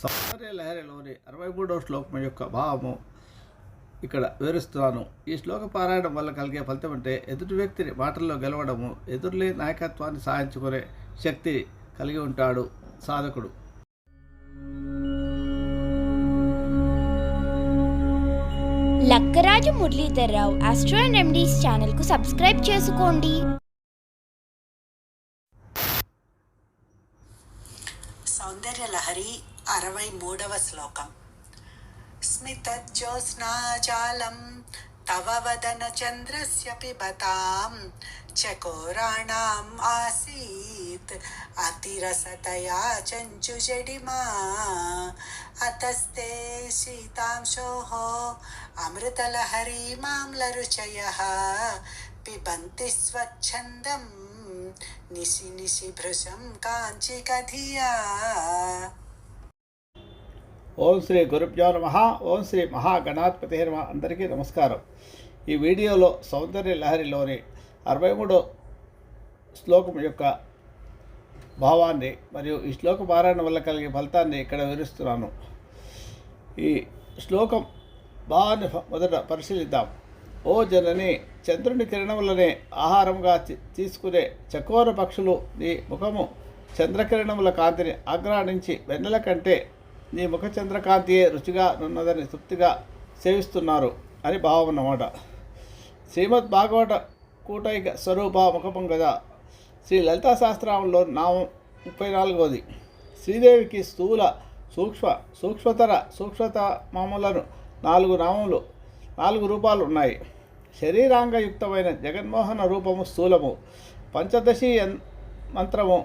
సౌందర్య లహరిలోని అరవై మూడవ శ్లోకం యొక్క భావము ఇక్కడ వివరిస్తున్నాను. ఈ శ్లోక పారాయణం వల్ల కలిగే ఫలితం అంటే ఎదుటి వ్యక్తిని మాటల్లో గెలవడము ఎదురులే నాయకత్వాన్ని సాధించుకునే శక్తి కలిగి ఉంటాడు సాధకుడు. Lakkaraju Muralidhar Rao astro and remedies ఛానల్కు సబ్స్క్రైబ్ చేసుకోండి. సౌందర్యలహరి అరవై మూడవ శ్లోకం. స్మితజ్యోత్స్నాజాలం తవ వదన చంద్రస్య పిబతాం చకోరాణాం ఆసీత్ అతిరసతయా చంచుజడిమా అతస్తే శీతాంశోః అమృతలహరీ మాంలరుచయः పిబంతి స్వచ్ఛందం నిశి నిశి భృశం కాంచికధియా ఓం శ్రీ గురుభ్యో నమ. ఓం శ్రీ మహాగణాధిపతి నమ. అందరికీ నమస్కారం. ఈ వీడియోలో సౌందర్య లహరిలోని అరవై మూడో శ్లోకం యొక్క భావాన్ని మరియు ఈ శ్లోక పారాయణ వల్ల కలిగే ఫలితాన్ని ఇక్కడ వివరిస్తున్నాను. ఈ శ్లోకం భావాన్ని మొదట పరిశీలిద్దాం. ఓ జనని చంద్రుని కిరణములనే ఆహారంగా తీసుకునే చకోర పక్షులు నీ ముఖము చంద్రకిరణముల కాంతిని ఆగ్రాణించి వెన్నెల కంటే నీ ముఖ చంద్రకాంతియే రుచిగా నున్నదని తృప్తిగా సేవిస్తున్నారు అని భావం అన్నమాట శ్రీమద్ భాగవత కూటైక స్వరూప ముఖపం కదా శ్రీ లలితా శాస్త్రంలో నామం ముప్పై నాలుగవది. శ్రీదేవికి స్థూల సూక్ష్మ సూక్ష్మతర సూక్ష్మత మామూలను నాలుగు నామములు నాలుగు రూపాలు ఉన్నాయి. శరీరాంగయుక్తమైన జగన్మోహన రూపము స్థూలము పంచదశి మంత్రము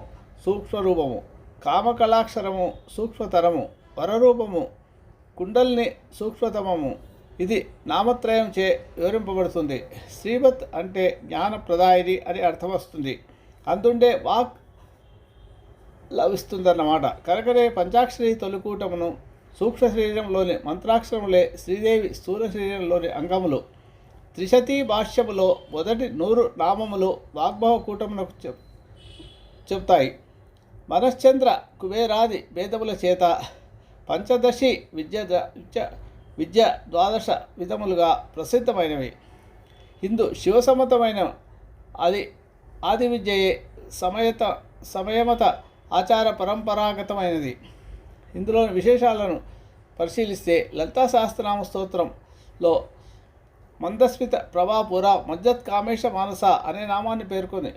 సూక్ష్మ రూపము కామకళాక్షరము సూక్ష్మతరము వరరూపము కుండల్ని సూక్ష్మతమము ఇది నామత్రయం చే వివరింపబడుతుంది. శ్రీమత్ అంటే జ్ఞానప్రదాయిని అని అర్థం వస్తుంది. అందుండే వాక్ లభిస్తుందన్నమాట. కనుకనే పంచాక్షరి తొలికూటమును సూక్ష్మ శరీరంలోని మంత్రాక్షరములే శ్రీదేవి స్థూల శరీరంలోని అంగములు. త్రిశతీ భాష్యములో మొదటి నూరు నామములు వాగ్భవ కూటమునకు చెప్ చెప్తాయి. మనశ్చంద్ర కుబేరాది భేదముల చేత పంచదశి విద్య విద్య విద్య ద్వాదశ విధములుగా ప్రసిద్ధమైనవి. హిందూ శివసమ్మతమైన అది ఆది విద్యయే సమయత సమయమత ఆచార పరంపరాగతమైనది. ఇందులోని విశేషాలను పరిశీలిస్తే లలితా సహస్రనామ స్తోత్రంలో మందస్మిత ప్రభాపుర మజ్జత్ కామేశ మానస అనే నామాన్ని పేర్కొని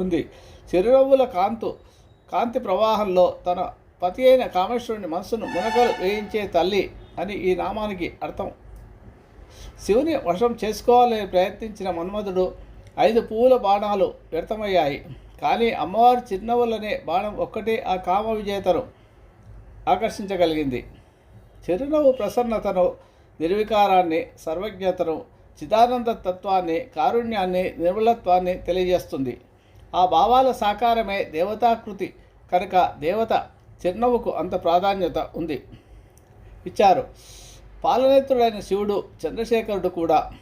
ఉంది. చిరునవ్వుల కాంతు కాంతి ప్రవాహంలో తన పతి అయిన కామేశ్వరుని మనసును మునకలు వేయించే తల్లి అని ఈ నామానికి అర్థం. శివుని వశం చేసుకోవాలని ప్రయత్నించిన మన్మధుడు ఐదు పువ్వుల బాణాలు వ్యర్థమయ్యాయి. కానీ అమ్మవారి చిరునవ్వులనే బాణం ఒక్కటే ఆ కామ విజేతను ఆకర్షించగలిగింది. చిరునవ్వు ప్రసన్నతను నిర్వికారాన్ని సర్వజ్ఞతను చిదానంద తత్వాన్ని కారుణ్యాన్ని నిర్మలత్వాన్ని తెలియజేస్తుంది. ఆ భావాల సాకారమే దేవతాకృతి. కనుక దేవత చిరునవ్వుకు అంత ప్రాధాన్యత ఉంది. ఇచ్చారు. పాలనేత్రుడైన శివుడు చంద్రశేఖరుడు కూడా.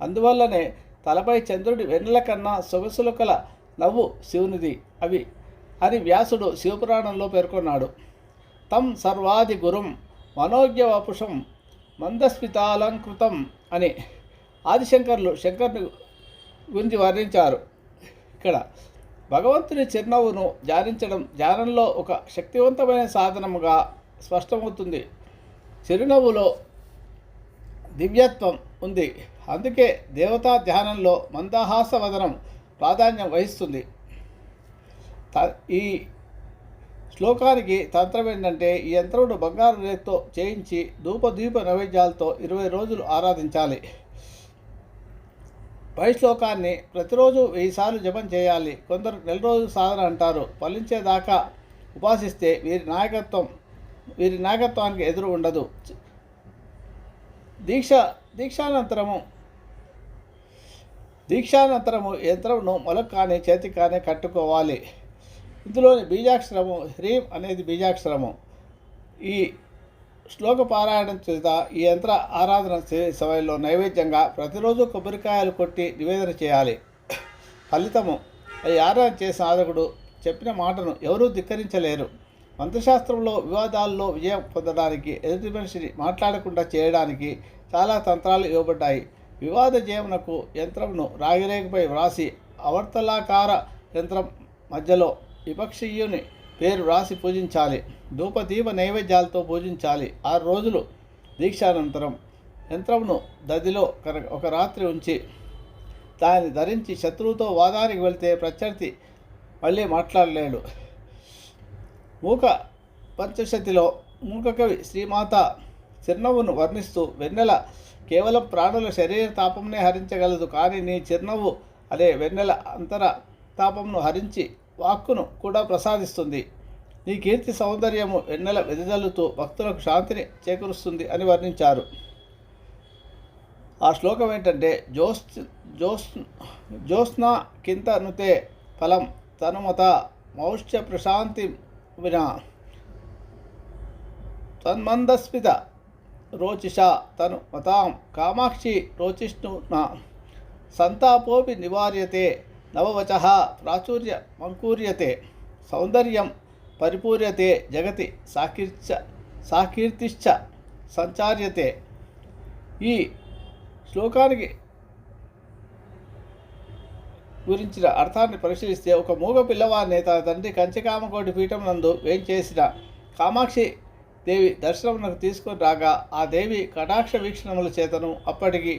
అందువల్లనే తలపై చంద్రుడి వెన్నెల కన్నా సొగసులు కల నవ్వు శివునిది అవి అని వ్యాసుడు శివపురాణంలో పేర్కొన్నాడు. తం సర్వాది గురుం మనోజ్ఞవపుషం మందస్మితాలంకృతం అని ఆదిశంకర్లు శంకర్ని గురించి వర్ణించారు. ఇక్కడ భగవంతుని చిరునవ్వును ధ్యానించడం ధ్యానంలో ఒక శక్తివంతమైన సాధనముగా స్పష్టమవుతుంది. చిరునవ్వులో దివ్యత్వం ఉంది. అందుకే దేవతా ధ్యానంలో మందహాస వదనం ప్రాధాన్యం వహిస్తుంది. త- ఈ శ్లోకానికి తంత్రం ఏంటంటే ఈ యంత్రమును బంగారు రేత్తో చేయించి ధూప దీప నైవేద్యాలతో ఇరవై రోజులు ఆరాధించాలి. పై శ్లోకాన్ని ప్రతిరోజు వెయ్యిసార్లు జపం చేయాలి. కొందరు నెల రోజులు సాధన అంటారు. ఫలించేదాకా ఉపాసిస్తే వీరి నాయకత్వం వీరి నాయకత్వానికి ఎదురు ఉండదు. దీక్ష దీక్షానంతరము దీక్షానంతరము యంత్రమును మొలకు కానీ చేతికి కానీ కట్టుకోవాలి. ఇందులోని బీజాక్షరము హ్రీం అనేది బీజాక్షరము. ఈ శ్లోక పారాయణం చేత ఈ యంత్ర ఆరాధన సమయంలో నైవేద్యంగా ప్రతిరోజు కొబ్బరికాయలు కొట్టి నివేదన చేయాలి. ఫలితము ఈ ఆరాధన చేసిన సాధకుడు చెప్పిన మాటను ఎవరూ ధిక్కరించలేరు. మంత్రశాస్త్రంలో వివాదాల్లో విజయం పొందడానికి ఎదుటి మనిషిని మాట్లాడకుండా చేయడానికి చాలా తంత్రాలు ఇవ్వబడ్డాయి. వివాద జయమునకు యంత్రంను రాగిరేఖపై వ్రాసి అవర్తలాకార యంత్రం మధ్యలో విపక్షీయుని పేరు వ్రాసి పూజించాలి. ధూపదీప నైవేద్యాలతో పూజించాలి. ఆరు రోజులు దీక్షానంతరం యంత్రంను దదిలో కర- ఒక రాత్రి ఉంచి దాన్ని ధరించి శత్రువుతో వాదానికి వెళ్తే ప్రత్యర్థి మళ్ళీ మాట్లాడలేడు. మూక పంచశతిలో మూకకవి శ్రీమాత చిరునవ్వును వర్ణిస్తూ వెన్నెల కేవలం ప్రాణుల శరీర తాపంనే హరించగలదు. కానీ నీ చిరునవ్వు అదే వెన్నెల అంతర తాపంను హరించి వాక్కును కూడా ప్రసాదిస్తుంది. నీ కీర్తి సౌందర్యము వెన్నెల వెదజల్లుతూ భక్తులకు శాంతిని చేకూరుస్తుంది అని వర్ణించారు. ఆ శ్లోకం ఏంటంటే జోస్ జోస్ జ్యోత్స్నా కింత నుతే ఫలం తనుమత మౌష్య ప్రశాంతి వినా తన్మందస్మిత రోచిష తను మతాం కామాక్షి రోచిష్ణున సంతాపోపి నివార్యతే నవవచ ప్రాచుర్య మంకూర్యతే సౌందర్యం పరిపూర్యతే జగతి సాకీర్చ సాకీర్తిశ్చ సంచార్యతే. ఈ శ్లోకానికి గురించిన అర్థాన్ని పరిశీలిస్తే ఒక మూగ పిల్లవాడిని తన తండ్రి కంచికామకోటి పీఠం నందు వేంచేసిన కామాక్షి దేవి దర్శనమునకు తీసుకొని రాగా ఆ దేవి కటాక్ష వీక్షణముల చేతను అప్పటికి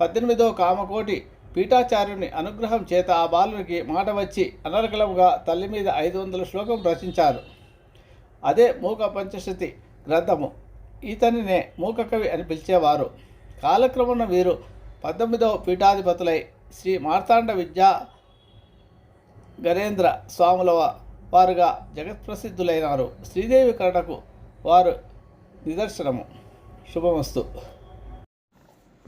పద్దెనిమిదో కామకోటి పీఠాచార్యుని అనుగ్రహం చేత ఆ బాలునికి మాట వచ్చి అనర్గళముగా తల్లి మీద ఐదు వందల శ్లోకం రచించారు. అదే మూక పంచశతి గ్రంథము. ఈతనినే మూక కవి అని పిలిచేవారు. కాలక్రమణ వీరు పంతొమ్మిదవ పీఠాధిపతులై శ్రీ మార్తాండ విద్యా గణేంద్ర స్వాముల వారుగా జగత్ప్రసిద్ధులైనారు. శ్రీదేవి కరుణకు వారు నిదర్శనము. శుభమస్తు.